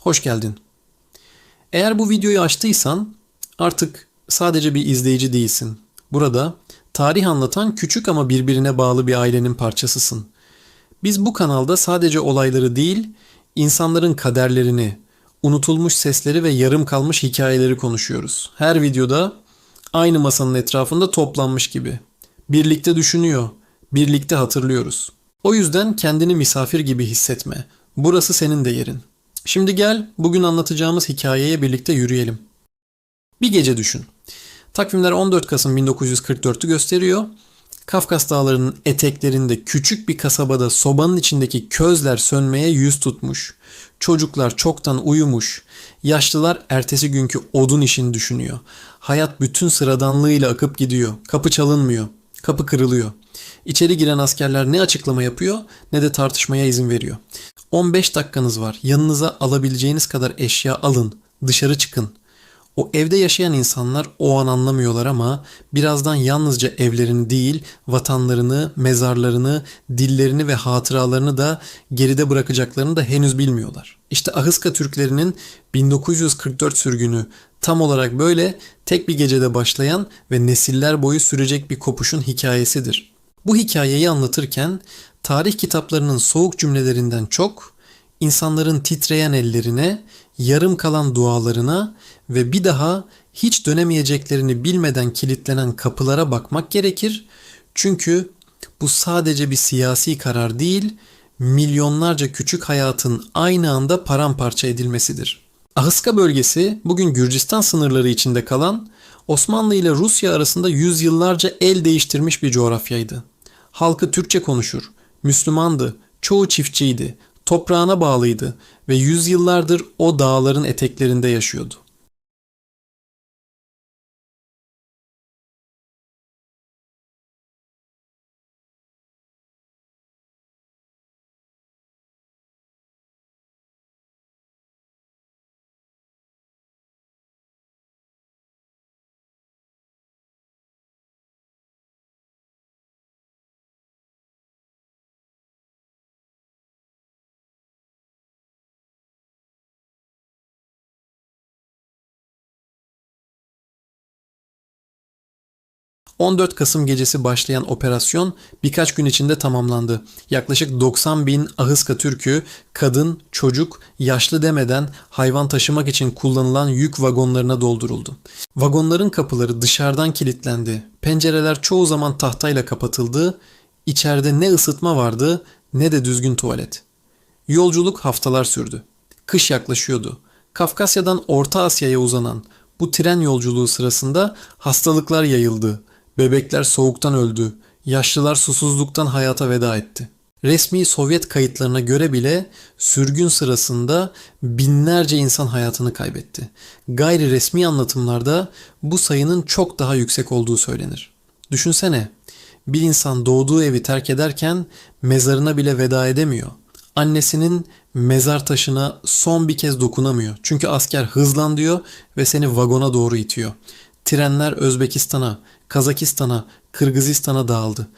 hoş geldin. Eğer bu videoyu açtıysan artık sadece bir izleyici değilsin. Burada tarih anlatan küçük ama birbirine bağlı bir ailenin parçasısın. Biz bu kanalda sadece olayları değil, insanların kaderlerini, unutulmuş sesleri ve yarım kalmış hikayeleri konuşuyoruz. Her videoda aynı masanın etrafında toplanmış gibi. Birlikte düşünüyor, birlikte hatırlıyoruz. O yüzden kendini misafir gibi hissetme. Burası senin de yerin. Şimdi gel bugün anlatacağımız hikayeye birlikte yürüyelim. Bir gece düşün. Takvimler 14 Kasım 1944'ü gösteriyor. Kafkas Dağları'nın eteklerinde küçük bir kasabada sobanın içindeki közler sönmeye yüz tutmuş. Çocuklar çoktan uyumuş. Yaşlılar ertesi günkü odun işini düşünüyor. Hayat bütün sıradanlığıyla akıp gidiyor. Kapı çalınmıyor. Kapı kırılıyor. İçeri giren askerler ne açıklama yapıyor ne de tartışmaya izin veriyor. 15 dakikanız var. Yanınıza alabileceğiniz kadar eşya alın. Dışarı çıkın. O evde yaşayan insanlar o an anlamıyorlar ama birazdan yalnızca evlerini değil, vatanlarını, mezarlarını, dillerini ve hatıralarını da geride bırakacaklarını da henüz bilmiyorlar. İşte Ahıska Türklerinin 1944 sürgünü tam olarak böyle tek bir gecede başlayan ve nesiller boyu sürecek bir kopuşun hikayesidir. Bu hikayeyi anlatırken tarih kitaplarının soğuk cümlelerinden çok insanların titreyen ellerine, yarım kalan dualarına ve bir daha hiç dönemeyeceklerini bilmeden kilitlenen kapılara bakmak gerekir. Çünkü bu sadece bir siyasi karar değil, milyonlarca küçük hayatın aynı anda paramparça edilmesidir. Ahıska bölgesi bugün Gürcistan sınırları içinde kalan Osmanlı ile Rusya arasında yüzyıllarca el değiştirmiş bir coğrafyaydı. Halkı Türkçe konuşur, Müslümandı, çoğu çiftçiydi, toprağına bağlıydı ve yüzyıllardır o dağların eteklerinde yaşıyordu. ...14 Kasım gecesi başlayan operasyon birkaç gün içinde tamamlandı. Yaklaşık 90 bin Ahıska Türk'ü kadın, çocuk, yaşlı demeden hayvan taşımak için kullanılan yük vagonlarına dolduruldu. Vagonların kapıları dışarıdan kilitlendi. Pencereler çoğu zaman tahtayla kapatıldı. İçeride ne ısıtma vardı ne de düzgün tuvalet. Yolculuk haftalar sürdü. Kış yaklaşıyordu. Kafkasya'dan Orta Asya'ya uzanan bu tren yolculuğu sırasında hastalıklar yayıldı. Bebekler soğuktan öldü. Yaşlılar susuzluktan hayata veda etti. Resmi Sovyet kayıtlarına göre bile sürgün sırasında binlerce insan hayatını kaybetti. Gayri resmi anlatımlarda bu sayının çok daha yüksek olduğu söylenir. Düşünsene, bir insan doğduğu evi terk ederken mezarına bile veda edemiyor. Annesinin mezar taşına son bir kez dokunamıyor. Çünkü asker hızlan diyor ve seni vagona doğru itiyor. Trenler Özbekistan'a, Kazakistan'a, Kırgızistan'a dağıldı.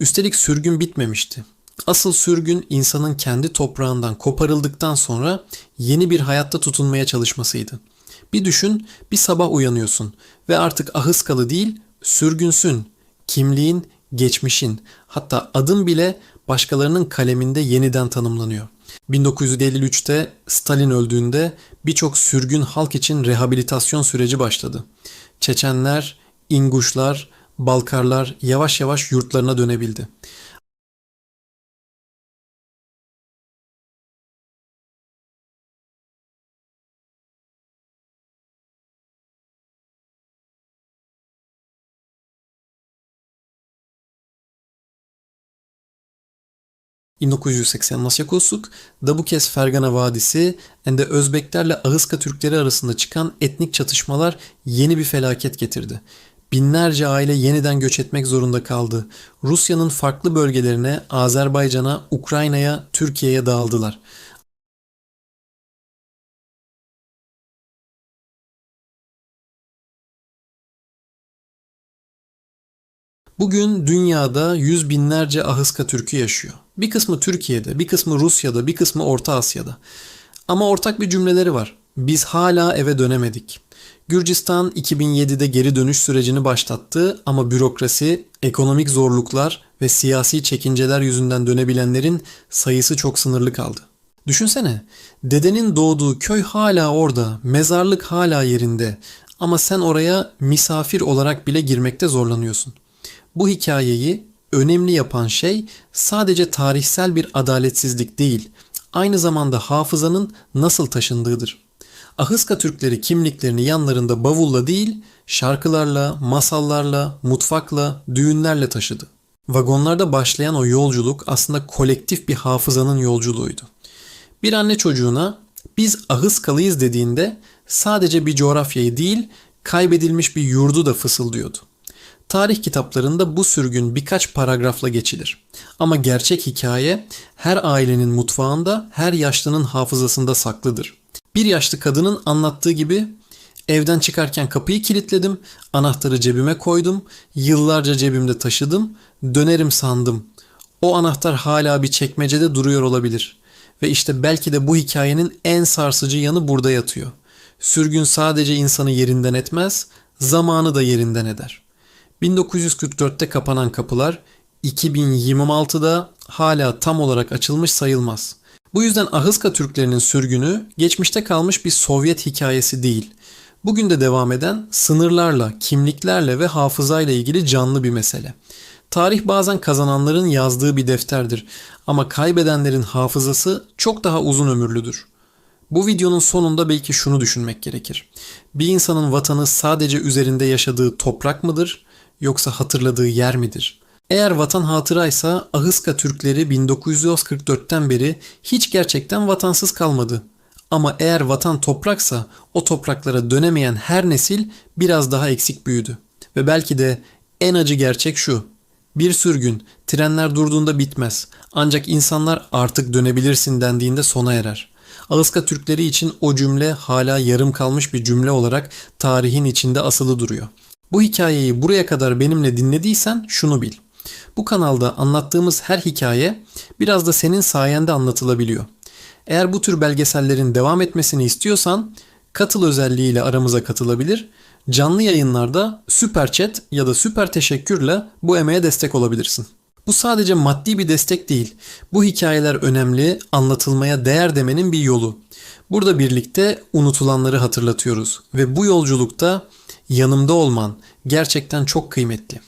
Üstelik sürgün bitmemişti. Asıl sürgün insanın kendi toprağından koparıldıktan sonra yeni bir hayatta tutunmaya çalışmasıydı. Bir düşün, bir sabah uyanıyorsun ve artık ahıskalı değil, sürgünsün. Kimliğin, geçmişin, hatta adın bile başkalarının kaleminde yeniden tanımlanıyor. 1953'te Stalin öldüğünde birçok sürgün halk için rehabilitasyon süreci başladı. Çeçenler, İnguşlar, Balkarlar yavaş yavaş yurtlarına dönebildi. ...1980 Masyakosuk da bu kez Fergana Vadisi de Özbeklerle Ahıska Türkleri arasında çıkan etnik çatışmalar yeni bir felaket getirdi. Binlerce aile yeniden göç etmek zorunda kaldı. Rusya'nın farklı bölgelerine, Azerbaycan'a, Ukrayna'ya, Türkiye'ye dağıldılar. Bugün dünyada yüz binlerce Ahıska Türk'ü yaşıyor. Bir kısmı Türkiye'de, bir kısmı Rusya'da, bir kısmı Orta Asya'da. Ama ortak bir cümleleri var. Biz hala eve dönemedik. Gürcistan 2007'de geri dönüş sürecini başlattı ama bürokrasi, ekonomik zorluklar ve siyasi çekinceler yüzünden dönebilenlerin sayısı çok sınırlı kaldı. Düşünsene, dedenin doğduğu köy hala orada, mezarlık hala yerinde ama sen oraya misafir olarak bile girmekte zorlanıyorsun. Bu hikayeyi önemli yapan şey sadece tarihsel bir adaletsizlik değil, aynı zamanda hafızanın nasıl taşındığıdır. Ahıska Türkleri kimliklerini yanlarında bavulla değil, şarkılarla, masallarla, mutfakla, düğünlerle taşıdı. Vagonlarda başlayan o yolculuk aslında kolektif bir hafızanın yolculuğuydu. Bir anne çocuğuna biz Ahıskalıyız dediğinde sadece bir coğrafyayı değil, kaybedilmiş bir yurdu da fısıldıyordu. Tarih kitaplarında bu sürgün birkaç paragrafla geçilir. Ama gerçek hikaye her ailenin mutfağında, her yaşlının hafızasında saklıdır. Bir yaşlı kadının anlattığı gibi evden çıkarken kapıyı kilitledim, anahtarı cebime koydum, yıllarca cebimde taşıdım, dönerim sandım. O anahtar hala bir çekmecede duruyor olabilir. Ve işte belki de bu hikayenin en sarsıcı yanı burada yatıyor. Sürgün sadece insanı yerinden etmez, zamanı da yerinden eder. 1944'te kapanan kapılar 2026'da hala tam olarak açılmış sayılmaz. Bu yüzden Ahıska Türklerinin sürgünü geçmişte kalmış bir Sovyet hikayesi değil. Bugün de devam eden sınırlarla, kimliklerle ve hafızayla ilgili canlı bir mesele. Tarih bazen kazananların yazdığı bir defterdir ama kaybedenlerin hafızası çok daha uzun ömürlüdür. Bu videonun sonunda belki şunu düşünmek gerekir. Bir insanın vatanı sadece üzerinde yaşadığı toprak mıdır yoksa hatırladığı yer midir? Eğer vatan hatıraysa Ahıska Türkleri 1944'ten beri hiç gerçekten vatansız kalmadı. Ama eğer vatan topraksa o topraklara dönemeyen her nesil biraz daha eksik büyüdü. Ve belki de en acı gerçek şu. Bir sürgün trenler durduğunda bitmez. Ancak insanlar artık dönebilirsin dendiğinde sona erer. Ağızka Türkleri için o cümle hala yarım kalmış bir cümle olarak tarihin içinde asılı duruyor. Bu hikayeyi buraya kadar benimle dinlediysen şunu bil. Bu kanalda anlattığımız her hikaye biraz da senin sayende anlatılabiliyor. Eğer bu tür belgesellerin devam etmesini istiyorsan katıl özelliğiyle aramıza katılabilir. Canlı yayınlarda süper chat ya da süper teşekkürle bu emeğe destek olabilirsin. Bu sadece maddi bir destek değil. Bu hikayeler önemli, anlatılmaya değer demenin bir yolu. Burada birlikte unutulanları hatırlatıyoruz ve bu yolculukta yanımda olman gerçekten çok kıymetli.